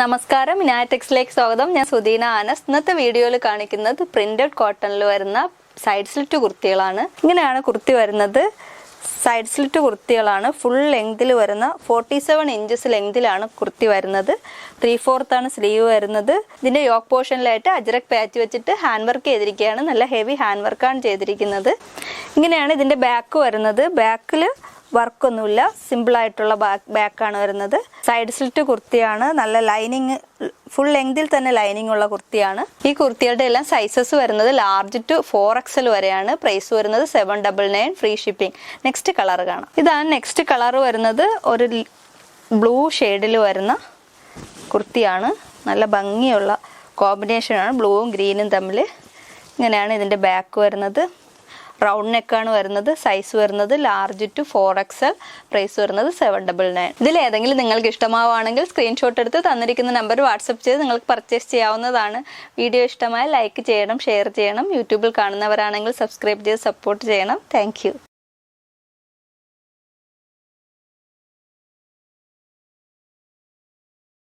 നമസ്കാരം. ഇനാറ്റെക്സിലേക്ക് സ്വാഗതം. ഞാൻ സുദീന ആനസ്. ഇന്നത്തെ വീഡിയോയിൽ കാണിക്കുന്നത് പ്രിന്റഡ് കോട്ടണിൽ വരുന്ന സൈഡ് സ്ലിറ്റ് കുർത്തികളാണ്. ഇങ്ങനെയാണ് കുർത്തി വരുന്നത്. സൈഡ് സ്ലിറ്റ് കുർത്തികളാണ്. ഫുൾ ലെങ്തിൽ വരുന്ന ഫോർട്ടി സെവൻ ഇഞ്ചസ് ലെങ്തിലാണ് കുർത്തി വരുന്നത്. ത്രീ ഫോർത്ത് ആണ് സ്ലീവ് വരുന്നത്. ഇതിന്റെ യോക്ക് പോർഷനിലായിട്ട് അജ്രക് പാച്ച് വെച്ചിട്ട് ഹാൻഡ് വർക്ക് ചെയ്തിരിക്കുകയാണ്. നല്ല ഹെവി ഹാൻഡ് വർക്കാണ് ചെയ്തിരിക്കുന്നത്. ഇങ്ങനെയാണ് ഇതിന്റെ ബാക്ക് വരുന്നത്. ബാക്കിൽ വർക്കൊന്നുമില്ല. സിമ്പിൾ ആയിട്ടുള്ള ബാക്ക് ബാക്കാണ് വരുന്നത്. സൈഡ് സ്ലിറ്റ് കുർത്തിയാണ്. നല്ല ലൈനിങ് ഫുൾ ലെങ്തിൽ തന്നെ ലൈനിങ് ഉള്ള കുർത്തിയാണ്. ഈ കുർത്തികളുടെ എല്ലാം സൈസസ് വരുന്നത് ലാർജ് ടു ഫോർ എക്സൽ വരെയാണ്. പ്രൈസ് വരുന്നത് seven double nine free shipping next colour കാണാം. ഇതാണ് നെക്സ്റ്റ് കളർ വരുന്നത്. ഒരു ബ്ലൂ ഷെയ്ഡിൽ വരുന്ന കുർത്തിയാണ്. നല്ല ഭംഗിയുള്ള കോമ്പിനേഷനാണ് ബ്ലൂവും ഗ്രീനും തമ്മിൽ ഇങ്ങനെയാണ് ഇതിന്റെ ബാക്ക് വരുന്നത്. റൗണ്ട് നെക്കാണ് വരുന്നത് സൈസ് വരുന്നത് large to four XL price വരുന്നത് സെവൻ ഡബിൾ നയൻ ഇതിൽ ഏതെങ്കിലും നിങ്ങൾക്ക് ഇഷ്ടമാവുകയാണെങ്കിൽ സ്ക്രീൻഷോട്ട് എടുത്ത് തന്നിരിക്കുന്ന നമ്പർ വാട്സപ്പ് ചെയ്ത് നിങ്ങൾക്ക് പർച്ചേസ് ചെയ്യാവുന്നതാണ്. വീഡിയോ ഇഷ്ടമായ ലൈക്ക് ചെയ്യണം ഷെയർ ചെയ്യണം. യൂട്യൂബിൽ കാണുന്നവരാണെങ്കിൽ സബ്സ്ക്രൈബ് ചെയ്ത് സപ്പോർട്ട് ചെയ്യണം. താങ്ക്